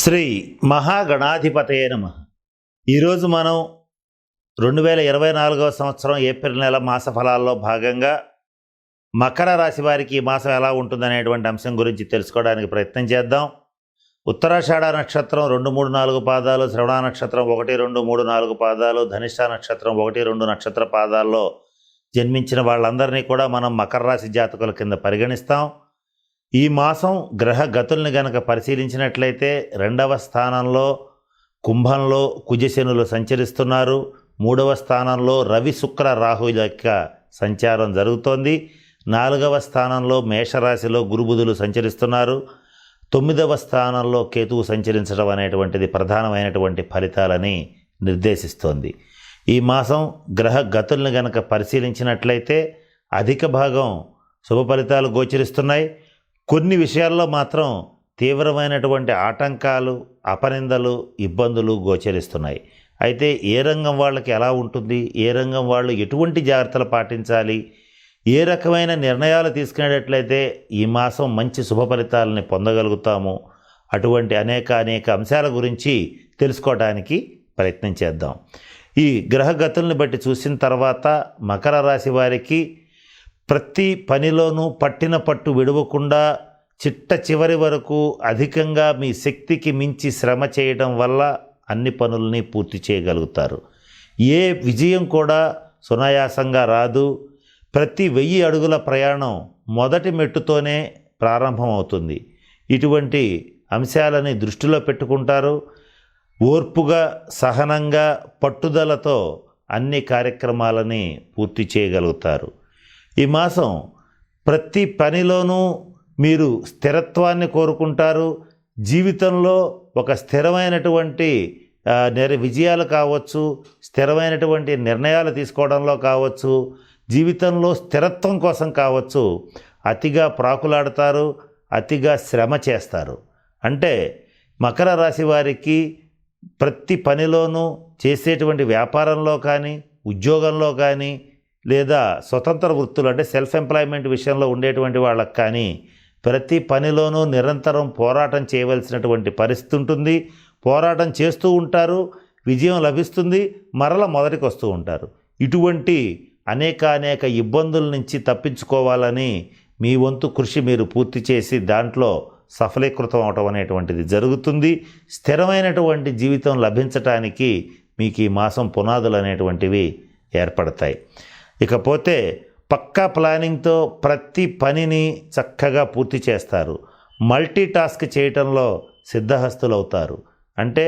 శ్రీ మహాగణాధిపతయ నమ. ఈరోజు మనం రెండు వేల ఇరవై నాలుగవ సంవత్సరం ఏప్రిల్ నెల మాస ఫలాల్లో భాగంగా మకర రాశి వారికి ఈ మాసం ఎలా ఉంటుందనేటువంటి అంశం గురించి తెలుసుకోవడానికి ప్రయత్నం చేద్దాం. ఉత్తరాషాఢ నక్షత్రం రెండు మూడు నాలుగు పాదాలు శ్రవణ నక్షత్రం ఒకటి రెండు మూడు నాలుగు పాదాలు ధనిష్ట నక్షత్రం ఒకటి రెండు నక్షత్ర పాదాల్లో జన్మించిన వాళ్ళందరినీ కూడా మనం మకర రాశి జాతకుల కింద పరిగణిస్తాం. ఈ మాసం గ్రహ గతుల్ని గనక పరిశీలించినట్లయితే రెండవ స్థానంలో కుంభంలో కుజశనులు సంచరిస్తున్నారు. మూడవ స్థానంలో రవి శుక్ర రాహు యొక్క సంచారం జరుగుతోంది. నాలుగవ స్థానంలో మేషరాశిలో గురుబుధులు సంచరిస్తున్నారు. తొమ్మిదవ స్థానంలో కేతువు సంచరించడం అనేటువంటిది ప్రధానమైనటువంటి ఫలితాలని నిర్దేశిస్తోంది. ఈ మాసం గ్రహ గతుల్ని గనక పరిశీలించినట్లయితే అధిక భాగం శుభ ఫలితాలు గోచరిస్తున్నాయి. కొన్ని విషయాల్లో మాత్రం తీవ్రమైనటువంటి ఆటంకాలు అపనిందలు ఇబ్బందులు గోచరిస్తున్నాయి. అయితే ఏ రంగం వాళ్ళకి ఎలా ఉంటుంది? ఏ రంగం వాళ్ళు ఎటువంటి జాగ్రత్తలు పాటించాలి? ఏ రకమైన నిర్ణయాలు తీసుకునేటట్లయితే ఈ మాసం మంచి శుభ ఫలితాలని పొందగలుగుతాము? అటువంటి అనేక అనేక అంశాల గురించి తెలుసుకోవడానికి ప్రయత్నం చేద్దాం. ఈ గ్రహగతుల్ని బట్టి చూసిన తర్వాత మకర రాశి వారికి ప్రతి పనిలోనూ పట్టిన పట్టు విడవకుండా చిట్ట చివరి వరకు అధికంగా మీ శక్తికి మించి శ్రమ చేయడం వల్ల అన్ని పనుల్ని పూర్తి చేయగలుగుతారు. ఏ విజయం కూడా సునాయాసంగా రాదు. ప్రతి వెయ్యి అడుగుల ప్రయాణం మొదటి మెట్టుతోనే ప్రారంభమవుతుంది. ఇటువంటి అంశాలని దృష్టిలో పెట్టుకుంటారు. ఓర్పుగా సహనంగా పట్టుదలతో అన్ని కార్యక్రమాలని పూర్తి చేయగలుగుతారు. ఈ మాసం ప్రతి పనిలోనూ మీరు స్థిరత్వాన్ని కోరుకుంటారు. జీవితంలో ఒక స్థిరమైనటువంటి నిర్ విజయాలు కావచ్చు స్థిరమైనటువంటి నిర్ణయాలు తీసుకోవడంలో కావచ్చు జీవితంలో స్థిరత్వం కోసం కావచ్చు అతిగా ప్రాకులాడతారు అతిగా శ్రమ చేస్తారు. అంటే మకర రాశి వారికి ప్రతి పనిలోనూ చేసేటువంటి వ్యాపారంలో కానీ ఉద్యోగంలో కానీ లేదా స్వతంత్ర వృత్తులు అంటే సెల్ఫ్ ఎంప్లాయ్మెంట్ విషయంలో ఉండేటువంటి వాళ్ళకి కానీ ప్రతి పనిలోనూ నిరంతరం పోరాటం చేయవలసినటువంటి పరిస్థితి ఉంటుంది. పోరాటం చేస్తూ ఉంటారు విజయం లభిస్తుంది మరల మొదటికి వస్తూ ఉంటారు. ఇటువంటి అనేక అనేక ఇబ్బందుల నుంచి తప్పించుకోవాలని మీ వంతు కృషి మీరు పూర్తి చేసి దాంట్లో సఫలీకృతం అవటం అనేటువంటిది జరుగుతుంది. స్థిరమైనటువంటి జీవితం లభించటానికి మీకు ఈ మాసం పునాదులు అనేటువంటివి ఏర్పడతాయి. ఇకపోతే పక్కా ప్లానింగ్తో ప్రతి పనిని చక్కగా పూర్తి చేస్తారు. మల్టీ టాస్క్ చేయటంలో సిద్ధహస్తులు అవుతారు అంటే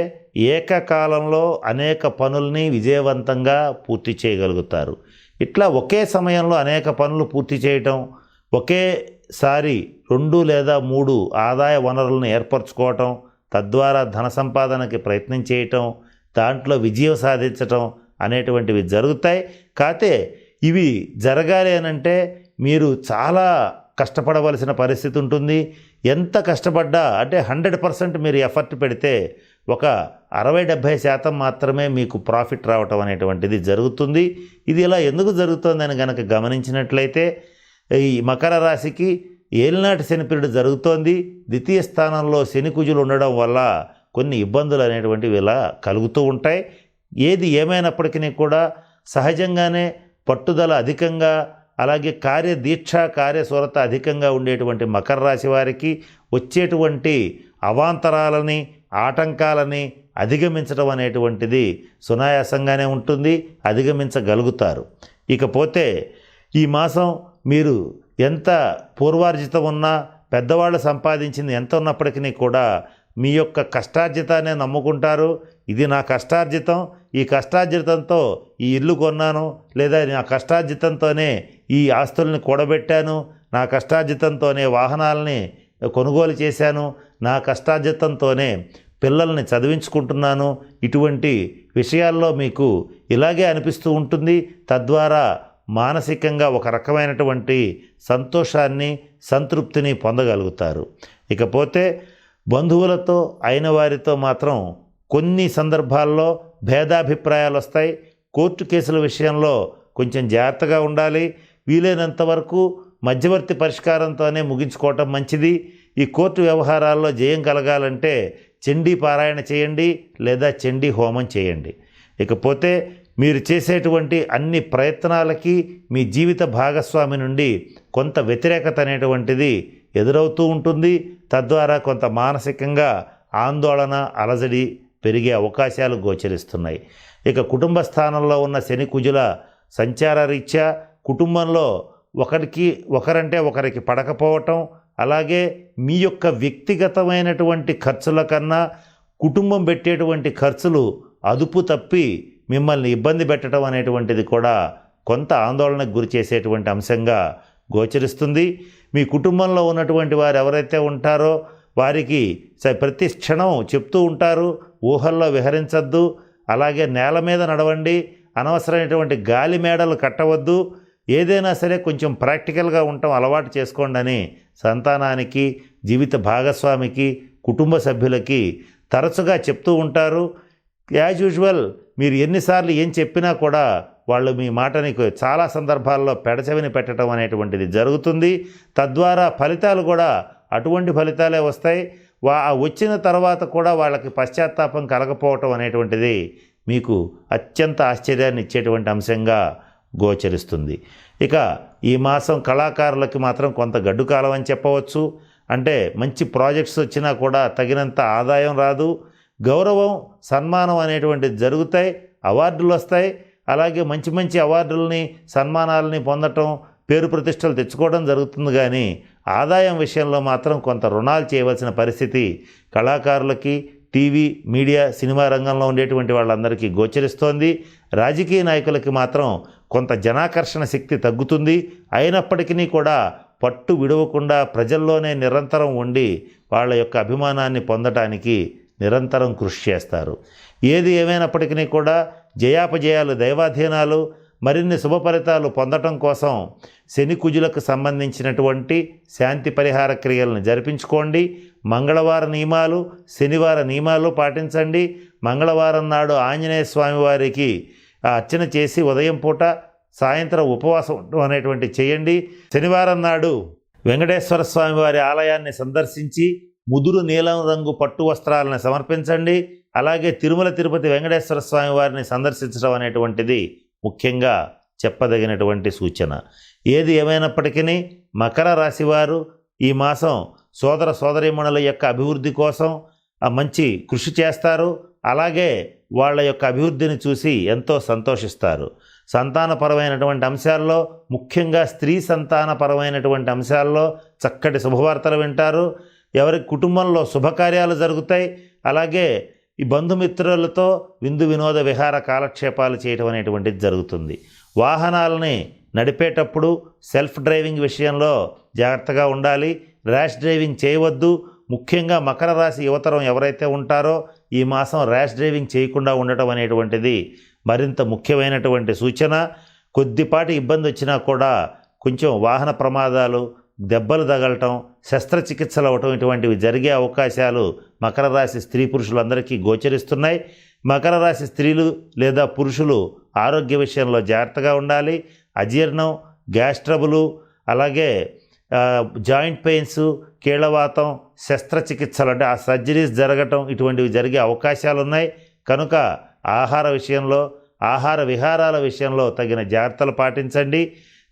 ఏకకాలంలో అనేక పనుల్ని విజయవంతంగా పూర్తి చేయగలుగుతారు. ఇట్లా ఒకే సమయంలో అనేక పనులు పూర్తి చేయటం ఒకేసారి రెండు లేదా మూడు ఆదాయ వనరులను ఏర్పరచుకోవటం తద్వారా ధన సంపాదనకి ప్రయత్నం చేయటం దాంట్లో విజయం సాధించటం అనేటువంటివి జరుగుతాయి. కాతే ఇవి జరగాలి అనంటే మీరు చాలా కష్టపడవలసిన పరిస్థితి ఉంటుంది. ఎంత కష్టపడ్డా అంటే హండ్రెడ్ పర్సెంట్ మీరు ఎఫర్ట్ పెడితే ఒక అరవై డెబ్భై శాతం మాత్రమే మీకు ప్రాఫిట్ రావటం అనేటువంటిది జరుగుతుంది. ఇది ఇలా ఎందుకు జరుగుతుందని కనుక గమనించినట్లయితే ఈ మకర రాశికి ఏలినాటి శని పీరియడ్ జరుగుతోంది. ద్వితీయ స్థానంలో శని కుజులు ఉండడం వల్ల కొన్ని ఇబ్బందులు అనేటువంటివి ఇలా కలుగుతూ ఉంటాయి. ఏది ఏమైనప్పటికీ కూడా సహజంగానే పట్టుదల అధికంగా అలాగే కార్యదీక్ష కార్యస్వరత అధికంగా ఉండేటువంటి మకర రాశి వారికి వచ్చేటువంటి అవాంతరాలని ఆటంకాలని అధిగమించడం అనేటువంటిది సునాయాసంగానే ఉంటుంది అధిగమించగలుగుతారు. ఇకపోతే ఈ మాసం మీరు ఎంత పూర్వార్జితం ఉన్నా పెద్దవాళ్ళు సంపాదించింది ఎంత ఉన్నప్పటికీ కూడా మీ యొక్క కష్టార్జితాన్ని నమ్ముకుంటారు. ఇది నా కష్టార్జితం. ఈ కష్టార్జితంతో ఈ ఇల్లు కొన్నాను. లేదా నా కష్టార్జితంతోనే ఈ ఆస్తుల్ని కూడబెట్టాను. నా కష్టార్జితంతోనే వాహనాలని కొనుగోలు చేశాను. నా కష్టార్జితంతోనే పిల్లల్ని చదివించుకుంటున్నాను. ఇటువంటి విషయాల్లో మీకు ఇలాగే అనిపిస్తూ ఉంటుంది. తద్వారా మానసికంగా ఒక రకమైనటువంటి సంతోషాన్ని సంతృప్తిని పొందగలుగుతారు. ఇకపోతే బంధువులతో అయిన వారితో మాత్రం కొన్ని సందర్భాల్లో భేదాభిప్రాయాలు వస్తాయి. కోర్టు కేసుల విషయంలో కొంచెం జాగ్రత్తగా ఉండాలి. వీలైనంత వరకు మధ్యవర్తి పరిష్కారంతోనే ముగించుకోవటం మంచిది. ఈ కోర్టు వ్యవహారాల్లో జయం కలగాలంటే చండీ పారాయణ చేయండి లేదా చండీ హోమం చేయండి. ఇకపోతే మీరు చేసేటువంటి అన్ని ప్రయత్నాలకి మీ జీవిత భాగస్వామి నుండి కొంత వ్యతిరేకత అనేటువంటిది ఎదురవుతూ ఉంటుంది. తద్వారా కొంత మానసికంగా ఆందోళన అలజడి పెరిగే అవకాశాలు గోచరిస్తున్నాయి. ఇక కుటుంబ స్థానంలో ఉన్న శని కుజుల సంచార రీత్యా కుటుంబంలో ఒకరికి ఒకరంటే ఒకరికి పడకపోవటం అలాగే మీ యొక్క వ్యక్తిగతమైనటువంటి ఖర్చుల కన్నా కుటుంబం పెట్టేటువంటి ఖర్చులు అదుపు తప్పి మిమ్మల్ని ఇబ్బంది పెట్టడం అనేటువంటిది కూడా కొంత ఆందోళనకు గురి చేసేటువంటి అంశంగా గోచరిస్తుంది. మీ కుటుంబంలో ఉన్నటువంటి వారు ఎవరైతే ఉంటారో వారికి స- ప్రతి క్షణం చెప్తూ ఉంటారు ఊహల్లో విహరించద్దు అలాగే నేల మీద నడవండి అనవసరమైనటువంటి గాలి మేడలు కట్టవద్దు ఏదైనా సరే కొంచెం ప్రాక్టికల్గా ఉండటం అలవాటు చేసుకోండి అని సంతానానికి జీవిత భాగస్వామికి కుటుంబ సభ్యులకి తరచుగా చెప్తూ ఉంటారు. యాజ్ యూజువల్ మీరు ఎన్నిసార్లు ఏం చెప్పినా కూడా వాళ్ళు మీ మాటని చాలా సందర్భాల్లో పెడచెవిని పెట్టడం అనేటువంటిది జరుగుతుంది. తద్వారా ఫలితాలు కూడా అటువంటి ఫలితాలే వస్తాయి. వా వచ్చిన తర్వాత కూడా వాళ్ళకి పశ్చాత్తాపం కలగపోవటం అనేటువంటిది మీకు అత్యంత ఆశ్చర్యాన్ని ఇచ్చేటువంటి అంశంగా గోచరిస్తుంది. ఇక ఈ మాసం కళాకారులకి మాత్రం కొంత గడ్డు కాలం అని చెప్పవచ్చు. అంటే మంచి ప్రాజెక్ట్స్ వచ్చినా కూడా తగినంత ఆదాయం రాదు. గౌరవం సన్మానం అనేటువంటిది జరుగుతాయి. అవార్డులు వస్తాయి. అలాగే మంచి మంచి అవార్డులని సన్మానాలని పొందటం పేరు ప్రతిష్టలు తెచ్చుకోవడం జరుగుతుంది కానీ ఆదాయం విషయంలో మాత్రం కొంత రుణాలు చేయవలసిన పరిస్థితి కళాకారులకి టీవీ మీడియా సినిమా రంగంలో ఉండేటువంటి వాళ్ళందరికీ గోచరిస్తోంది. రాజకీయ నాయకులకి మాత్రం కొంత జనాకర్షణ శక్తి తగ్గుతుంది. అయినప్పటికీ కూడా పట్టు విడవకుండా ప్రజల్లోనే నిరంతరం ఉండి వాళ్ళ యొక్క అభిమానాన్ని పొందటానికి నిరంతరం కృషి చేస్తారు. ఏది ఏమైనప్పటికీ కూడా జయాపజయాలు దైవాధీనాలు మరిన్ని శుభ ఫలితాలు పొందటం కోసం శని కుజులకు సంబంధించినటువంటి శాంతి పరిహార క్రియలను జరిపించుకోండి. మంగళవార నియమాలు శనివార నియమాలు పాటించండి. మంగళవారం నాడు ఆంజనేయ స్వామి వారికి అర్చన చేసి ఉదయం పూట సాయంత్రం ఉపవాసం అనేటువంటి చేయండి. శనివారం నాడు వెంకటేశ్వర స్వామి వారి ఆలయాన్ని సందర్శించి ముదురు నీలం రంగు పట్టు వస్త్రాలను సమర్పించండి. అలాగే తిరుమల తిరుపతి వెంకటేశ్వర స్వామి వారిని సందర్శించడం అనేటువంటిది ముఖ్యంగా చెప్పదగినటువంటి సూచన. ఏది ఏమైనప్పటికీ మకర రాశి వారు ఈ మాసం సోదర సోదరీమణుల యొక్క అభివృద్ధి కోసం మంచి కృషి చేస్తారు. అలాగే వాళ్ళ యొక్క అభివృద్ధిని చూసి ఎంతో సంతోషిస్తారు. సంతానపరమైనటువంటి అంశాల్లో ముఖ్యంగా స్త్రీ సంతానపరమైనటువంటి అంశాల్లో చక్కటి శుభవార్తలు వింటారు. ఎవరి కుటుంబంలో శుభకార్యాలు జరుగుతాయి. అలాగే ఈ బంధుమిత్రులతో విందు వినోద విహార కాలక్షేపాలు చేయటం అనేటువంటిది జరుగుతుంది. వాహనాలని నడిపేటప్పుడు సెల్ఫ్ డ్రైవింగ్ విషయంలో జాగ్రత్తగా ఉండాలి. ర్యాష్ డ్రైవింగ్ చేయవద్దు. ముఖ్యంగా మకర రాశి యువతరం ఎవరైతే ఉంటారో ఈ మాసం ర్యాష్ డ్రైవింగ్ చేయకుండా ఉండటం అనేటువంటిది మరింత ముఖ్యమైనటువంటి సూచన. కొద్దిపాటి ఇబ్బంది వచ్చినా కూడా కొంచెం వాహన ప్రమాదాలు దెబ్బలు తగలటం శస్త్రచికిత్సలు అవ్వటం ఇటువంటివి జరిగే అవకాశాలు మకర రాశి స్త్రీ పురుషులందరికీ గోచరిస్తున్నాయి. మకర రాశి స్త్రీలు లేదా పురుషులు ఆరోగ్య విషయంలో జాగ్రత్తగా ఉండాలి. అజీర్ణం గ్యాస్ ట్రబులు అలాగే జాయింట్ పెయిన్స్ కీళ్ళవాతం శస్త్రచికిత్సలు అంటే ఆ సర్జరీస్ జరగటం ఇటువంటివి జరిగే అవకాశాలు ఉన్నాయి కనుక ఆహార విషయంలో ఆహార విహారాల విషయంలో తగిన జాగ్రత్తలు పాటించండి.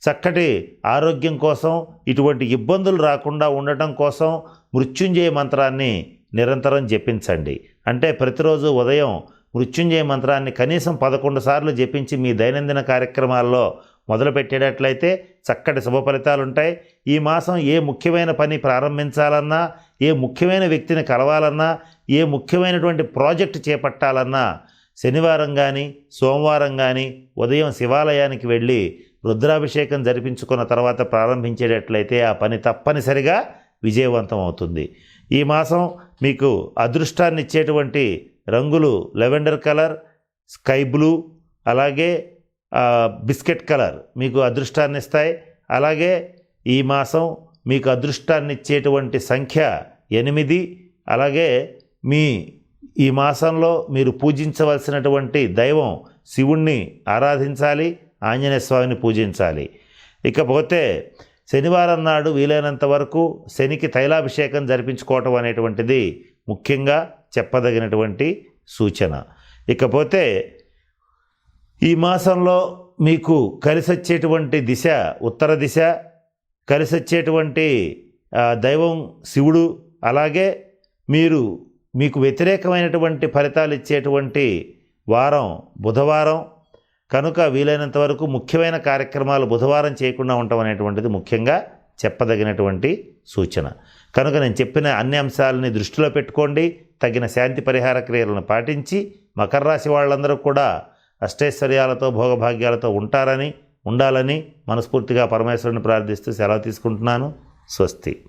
చక్కటి ఆరోగ్యం కోసం ఇటువంటి ఇబ్బందులు రాకుండా ఉండటం కోసం మృత్యుంజయ మంత్రాన్ని నిరంతరం జపించండి. అంటే ప్రతిరోజు ఉదయం మృత్యుంజయ మంత్రాన్ని కనీసం పదకొండు సార్లు జపించి మీ దైనందిన కార్యక్రమాల్లో మొదలుపెట్టేటట్లయితే చక్కటి శుభ ఫలితాలు ఉంటాయి ఈ మాసం ఏ ముఖ్యమైన పని ప్రారంభించాలన్నా ఏ ముఖ్యమైన వ్యక్తిని కలవాలన్నా ఏ ముఖ్యమైనటువంటి ప్రాజెక్ట్ చేపట్టాలన్నా శనివారం కానీ సోమవారం కానీ ఉదయం శివాలయానికి వెళ్ళి రుద్రాభిషేకం జరిపించుకున్న తర్వాత ప్రారంభించేటట్లయితే ఆ పని తప్పనిసరిగా విజయవంతం అవుతుంది. ఈ మాసం మీకు అదృష్టాన్ని ఇచ్చేటువంటి రంగులు లెవెండర్ కలర్ స్కై బ్లూ అలాగే బిస్కెట్ కలర్ మీకు అదృష్టాన్ని ఇస్తాయి అలాగే ఈ మాసం మీకు అదృష్టాన్ని ఇచ్చేటువంటి సంఖ్య ఎనిమిది. అలాగే మీ ఈ మాసంలో మీరు పూజించవలసినటువంటి దైవం శివుణ్ణి ఆరాధించాలి. ఆంజనేయ స్వామిని పూజించాలి. ఇకపోతే శనివారం నాడు వీలైనంత వరకు శనికి తైలాభిషేకం జరిపించుకోవటం అనేటువంటిది ముఖ్యంగా చెప్పదగినటువంటి సూచన. ఇకపోతే ఈ మాసంలో మీకు కలిసొచ్చేటువంటి దిశ ఉత్తర దిశ కలిసొచ్చేటువంటి దైవం శివుడు అలాగే మీరు మీకు వ్యతిరేకమైనటువంటి ఫలితాలు ఇచ్చేటువంటి వారం బుధవారం కనుక వీలైనంత వరకు ముఖ్యమైన కార్యక్రమాలు బుధవారం చేయకుండా ఉండటం అనేటువంటిది ముఖ్యంగా చెప్పదగినటువంటి సూచన. కనుక నేను చెప్పిన అన్ని అంశాలని దృష్టిలో పెట్టుకోండి. తగిన శాంతి పరిహార క్రియలను పాటించి మకర రాశి వాళ్ళందరూ కూడా అష్టైశ్వర్యాలతో భోగభాగ్యాలతో ఉంటారని ఉండాలని మనస్ఫూర్తిగా పరమేశ్వరుని ప్రార్థిస్తూ సెలవు తీసుకుంటున్నాను. స్వస్తి.